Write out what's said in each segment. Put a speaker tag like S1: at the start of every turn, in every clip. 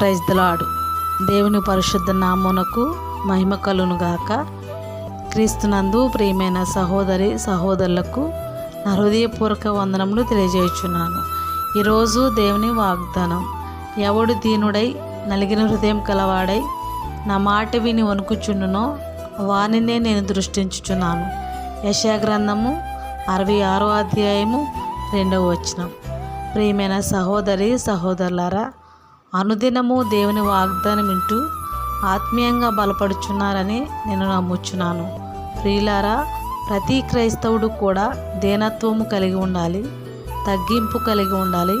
S1: Praise దలాడు దేవుని పరిశుద్ధ నామునకు మహిమ కలును గాక క్రీస్తునందు ప్రియమైన సహోదరి సహోదరులకు నా హృదయపూర్వక వందనములు తెలియజేయుచున్నాను. ఈరోజు దేవుని వాగ్దానం ఎవడు దీనుడై నలిగిన హృదయం కలవాడై నా మాట విని వణుకుచుండునో వానినే నేను దృష్టించుచున్నాను. యశా గ్రంథము అరవై ఆరో అధ్యాయము రెండవ వచనం. ప్రియమైన సహోదరి సహోదరులారా అనుదినము దేవుని వాగ్దానం వింటూ ఆత్మీయంగా బలపడుచున్నారని నేను నమ్ముచున్నాను. ప్రియులారా ప్రతి క్రైస్తవుడు కూడా దేనత్వము కలిగి ఉండాలి తగ్గింపు కలిగి ఉండాలి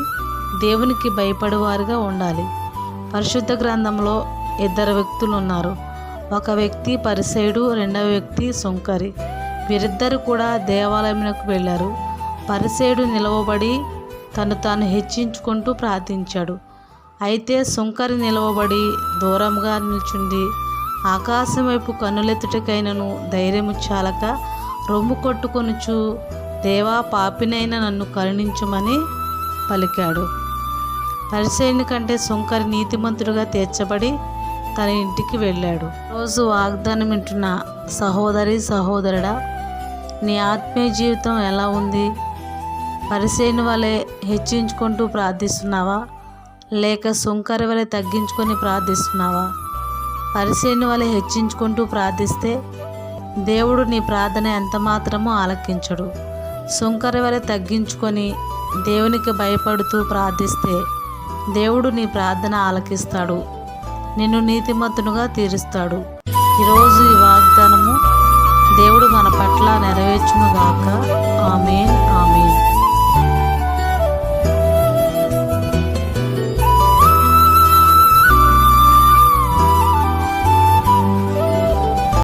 S1: దేవునికి భయపడేవారుగా ఉండాలి. పరిశుద్ధ గ్రంథంలో ఇద్దరు వ్యక్తులు ఉన్నారు ఒక వ్యక్తి పరిసయుడు రెండవ వ్యక్తి సుంకరి. వీరిద్దరు కూడా దేవాలయంలోకి వెళ్ళారు. పరిసేయుడు నిలవబడి తను తాను హెచ్చించుకుంటూ ప్రార్థించాడు. అయితే సుంకరి నిలవబడి దూరంగా నిల్చుండి ఆకాశం వైపు కన్నులెత్తుటకైనను ధైర్యము చాలక రొమ్ము కొట్టుకొనుచు దేవా పాపినైనా నన్ను కరుణించుమని పలికాడు. పరిశైని కంటే సుంకరి నీతిమంతుడుగా తీర్చబడి తన ఇంటికి వెళ్ళాడు. రోజు వాగ్దానం వింటున్న సహోదరి సహోదరుడా నీ ఆత్మీయ జీవితం ఎలా ఉంది? పరిసేని వలె హెచ్చించుకుంటూ ప్రార్థిస్తున్నావా? లేక సుంకర వలె తగ్గించుకొని ప్రార్థిస్తున్నావా? పరిసేని వలె హెచ్చించుకుంటూ ప్రార్థిస్తే దేవుడు నీ ప్రార్థన ఎంత మాత్రమో ఆలకించడు. సుంకర వలె తగ్గించుకొని దేవునికి భయపడుతూ ప్రార్థిస్తే దేవుడు నీ ప్రార్థన ఆలకిస్తాడు. నిన్ను నీతిమంతునుగా తీరుస్తాడు. ఈరోజు ఈ వాగ్దానము దేవుడు మన పట్ల నెరవేర్చునుగాక. Amen amen.